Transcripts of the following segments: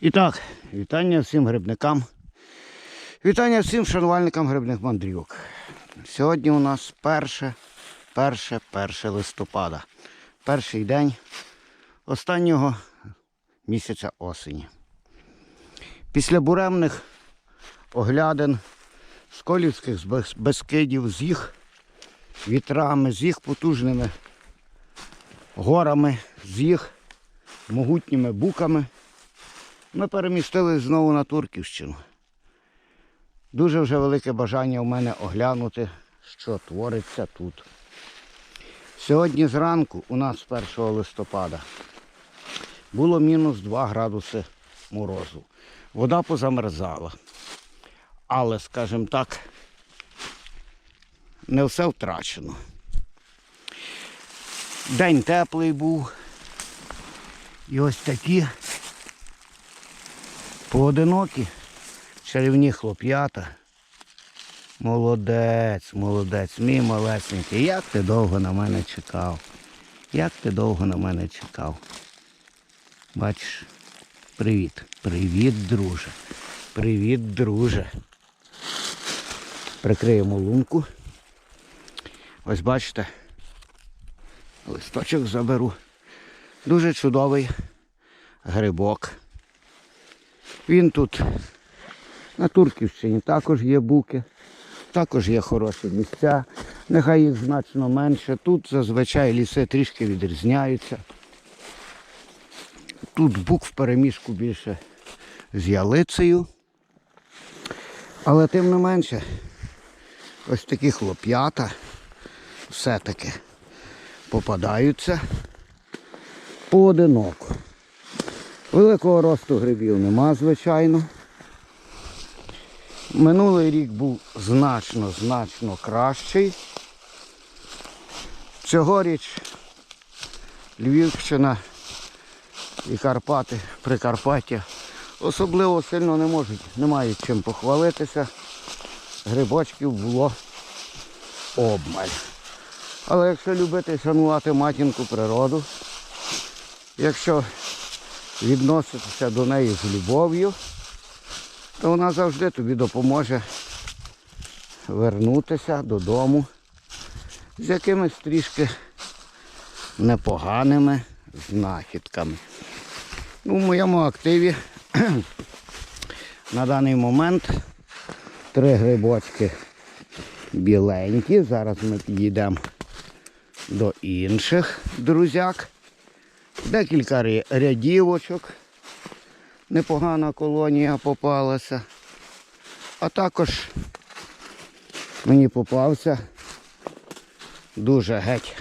І так, вітання всім грибникам. Вітання всім шанувальникам грибних мандрівок. Сьогодні у нас перше, перше, перше листопада. Перший день останнього місяця осені. Після буремних оглядин сколівських безкидів з їх вітрами, з їх потужними горами, з їх могутніми буками. Ми перемістились знову на Турківщину. Дуже вже велике бажання у мене оглянути, що твориться тут. Сьогодні зранку, у нас 1 листопада, було мінус 2 градуси морозу. Вода позамерзала. Але, скажімо так, не все втрачено. День теплий був. І ось такі поодинокі чарівні хлоп'ята. Молодець, молодець, мій малесенький. Як ти довго на мене чекав? Як ти довго на мене чекав? Бачиш? Привіт. Привіт, друже. Привіт, друже. Прикриємо лунку. Ось бачите. Листочок заберу. Дуже чудовий грибок. Він тут на Турківщині також є буки, також є хороші місця. Нехай їх значно менше. Тут зазвичай ліси трішки відрізняються. Тут бук в переміжку більше з ялицею. Але тим не менше, ось такі хлоп'ята все-таки попадаються поодиноко. Великого росту грибів нема, звичайно. Минулий рік був значно, значно кращий. Цьогоріч Львівщина і Карпати, Прикарпаття особливо сильно не можуть, не мають чим похвалитися. Грибочків було обмаль. Але якщо любити шанувати матінку природу, якщо відноситися до неї з любов'ю, то вона завжди тобі допоможе вернутися додому з якимись трішки непоганими знахідками. Ну, в моєму активі на даний момент три грибочки біленькі. Зараз ми підійдемо до інших друзяк. Декілька рядівочок. Непогана колонія попалася. А також мені попався дуже геть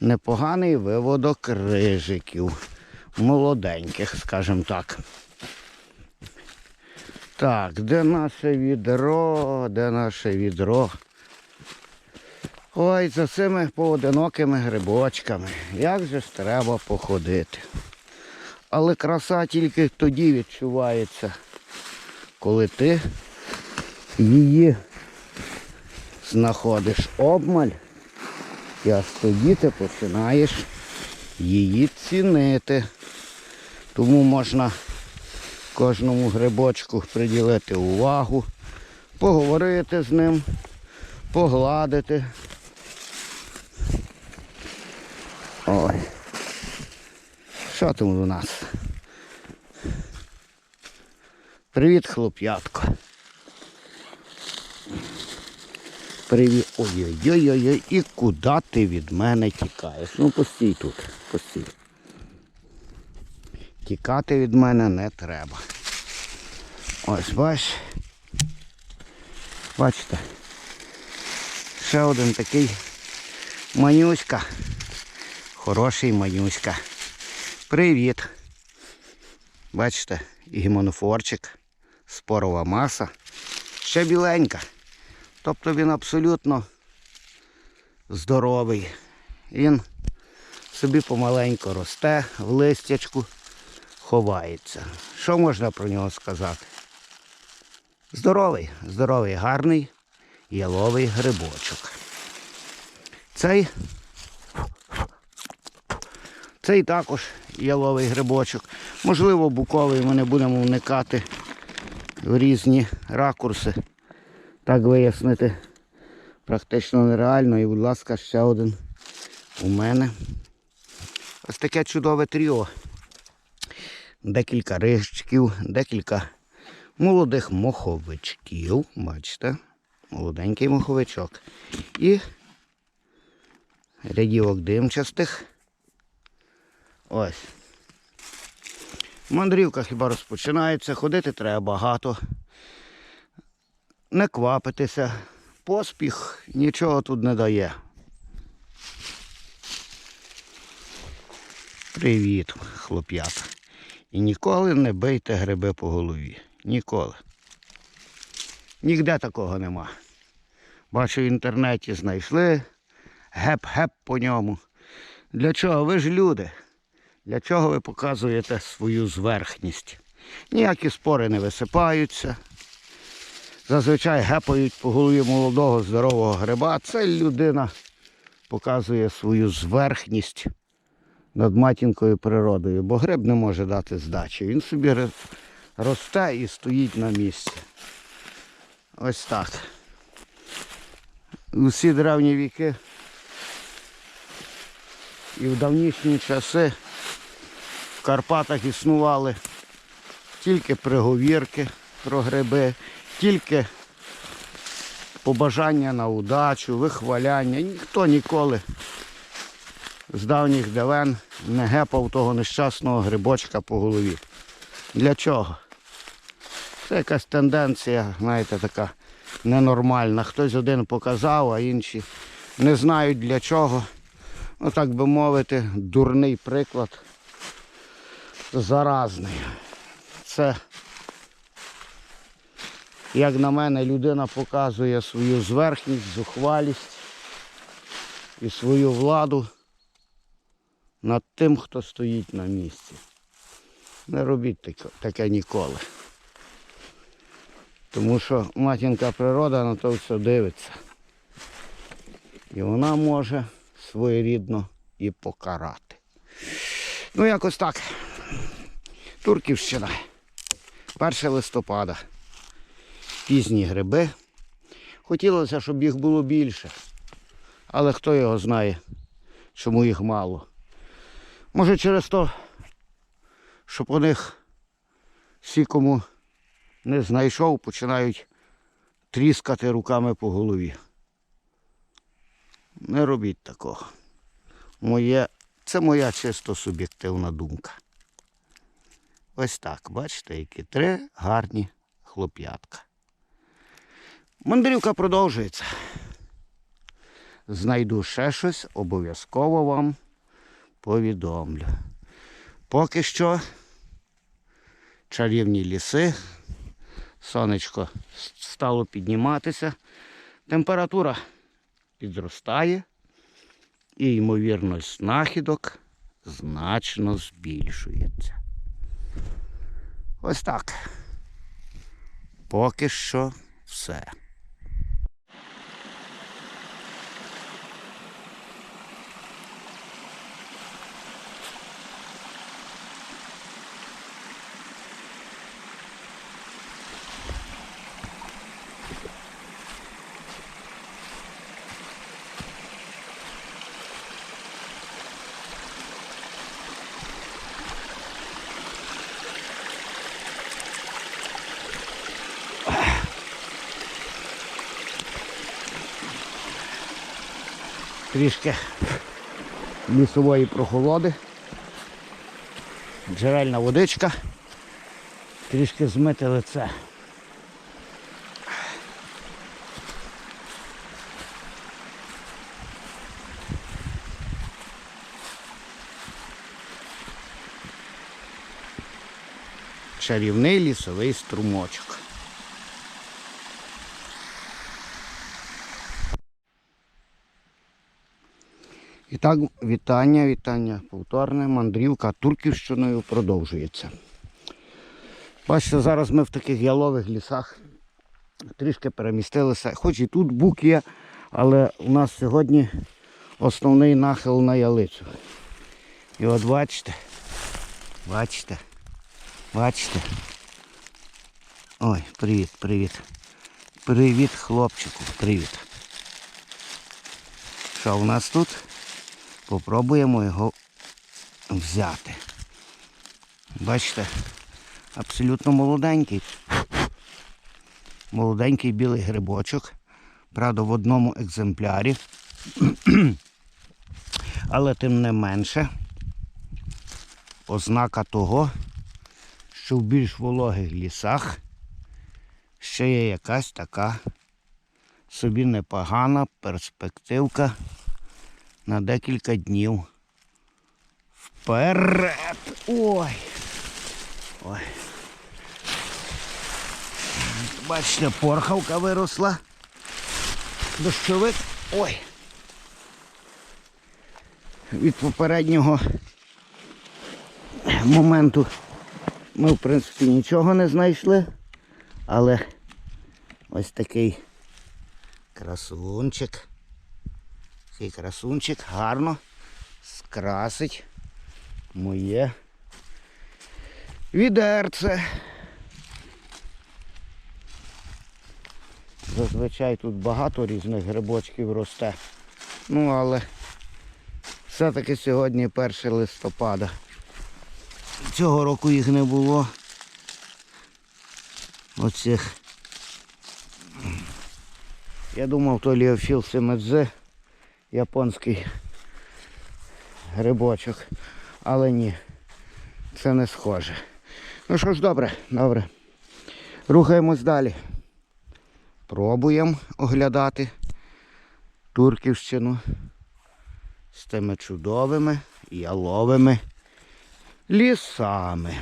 непоганий виводок рижиків. Молоденьких, скажімо так. Так, де наше відро? Де наше відро? Ой, за цими поодинокими грибочками. Як же ж треба походити. Але краса тільки тоді відчувається, коли ти її знаходиш обмаль, і аж тоді ти починаєш її цінити. Тому можна кожному грибочку приділити увагу, поговорити з ним, погладити. Що там у нас? Привіт, хлоп'ятко. Привіт. Ой-ой-ой-ой. І куди ти від мене тікаєш? Ну постій тут, постій. Тікати від мене не треба. Ось бач. Бачите. Ще один такий манюська. Хороший манюська. Привіт. Бачите, гімонофорчик, спорова маса. Ще біленька. Тобто він абсолютно здоровий. Він собі помаленько росте, в листячку ховається. Що можна про нього сказати? Здоровий, здоровий, гарний яловий грибочок. Цей Цей також яловий грибочок. Можливо, буковий ми не будемо вникати в різні ракурси. Так вияснити практично нереально. І, будь ласка, ще один у мене. Ось таке чудове тріо. Декілька рижчиків, декілька молодих моховичків. Бачите, молоденький моховичок. І рядівок димчастих. Ось. Мандрівка хіба розпочинається, ходити треба багато. Не квапитися. Поспіх нічого тут не дає. Привіт, хлоп'ята. І ніколи не бийте гриби по голові. Ніколи. Нігде такого нема. Бачу в інтернеті знайшли геп-геп по ньому. Для чого? Ви ж люди. Для чого ви показуєте свою зверхність? Ніякі спори не висипаються. Зазвичай гепають по голові молодого здорового гриба. Це людина показує свою зверхність над матінкою природою, бо гриб не може дати здачі. Він собі росте і стоїть на місці. Ось так. Усі древні віки і в давнішні часи Карпатах існували тільки приговірки про гриби, тільки побажання на удачу, вихваляння. Ніхто ніколи з давніх давен не гепав того нещасного грибочка по голові. Для чого? Це якась тенденція, знаєте, така ненормальна. Хтось один показав, а інші не знають для чого. Ну, так би мовити, дурний приклад заразний. Це, як на мене, людина показує свою зверхність, зухвалість і свою владу над тим, хто стоїть на місці. Не робіть таке, ніколи. Тому що матінка природа на то все дивиться. І вона може своєрідно і покарати. Ну, якось так. Турківщина. 1 листопада. Пізні гриби. Хотілося, щоб їх було більше. Але хто його знає, чому їх мало. Може через те, що по них всі, кому не знайшов, починають тріскати руками по голові. Не робіть такого. Моє, це моя чисто суб'єктивна думка. Ось так, бачите, які три гарні хлоп'ятка. Мандрівка продовжується. Знайду ще щось, обов'язково вам повідомлю. Поки що чарівні ліси, сонечко стало підніматися, температура підростає і ймовірність знахідок значно збільшується. Ось так. Поки що все. Трішки лісової прохолоди, джерельна водичка, трішки змити лице. Чарівний лісовий струмочок. І так, вітання, вітання повторне. Мандрівка Турківщиною продовжується. Бачите, зараз ми в таких ялових лісах трішки перемістилися. Хоч і тут бук є, але у нас сьогодні основний нахил на ялицю. І от бачите, бачите, бачите. Ой, привіт, привіт. Привіт, хлопчику, привіт. Що у нас тут? Попробуємо його взяти. Бачите, абсолютно молоденький. Молоденький білий грибочок. Правда, в одному екземплярі. Але тим не менше, ознака того, що в більш вологих лісах ще є якась така собі непогана перспективка на декілька днів. Вперед! Ой! Ой. Бачите, порхавка виросла. Дощовик. Ой. Від попереднього моменту ми, в принципі, нічого не знайшли, але ось такий красунчик. Цей красунчик гарно скрасить моє відерце. Зазвичай тут багато різних грибочків росте. Ну, але все-таки сьогодні 1 листопада. Цього року їх не було. Оцих. Я думав, то Ліофіл Семедзе, японський грибочок. Але ні, це не схоже. Ну що ж, добре, добре. Рухаємось далі. Пробуємо оглядати Турківщину з тими чудовими яловими лісами.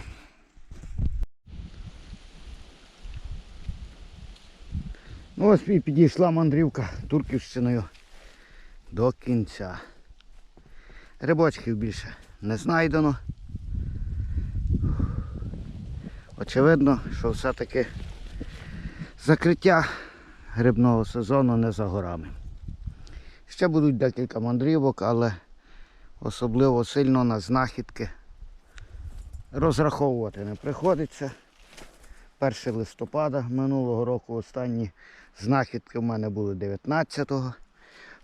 Ну ось і підійшла мандрівка Турківщиною до кінця. Рибочків більше не знайдено. Очевидно, що все-таки закриття грибного сезону не за горами. Ще будуть декілька мандрівок, але особливо сильно на знахідки розраховувати не приходиться. 1 листопада минулого року останні знахідки в мене були 19-го.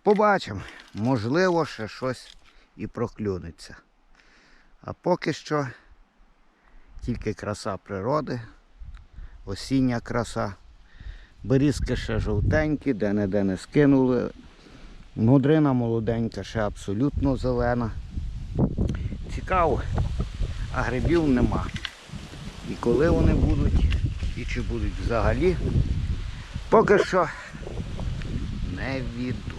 Побачимо, можливо, ще щось і проклюнеться. А поки що тільки краса природи, осіння краса. Берізки ще жовтенькі, де-не-де не скинули. Мудрина молоденька, ще абсолютно зелена. Цікаво, а грибів нема. І коли вони будуть, і чи будуть взагалі, поки що невідомо.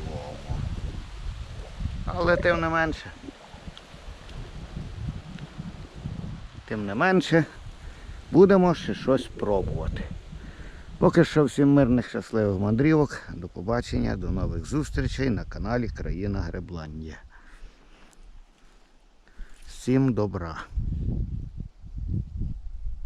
Але тим не менше. Тим не менше, будемо ще щось пробувати. Поки що всім мирних щасливих мандрівок. До побачення, до нових зустрічей на каналі Країна Гребландія. Всім добра.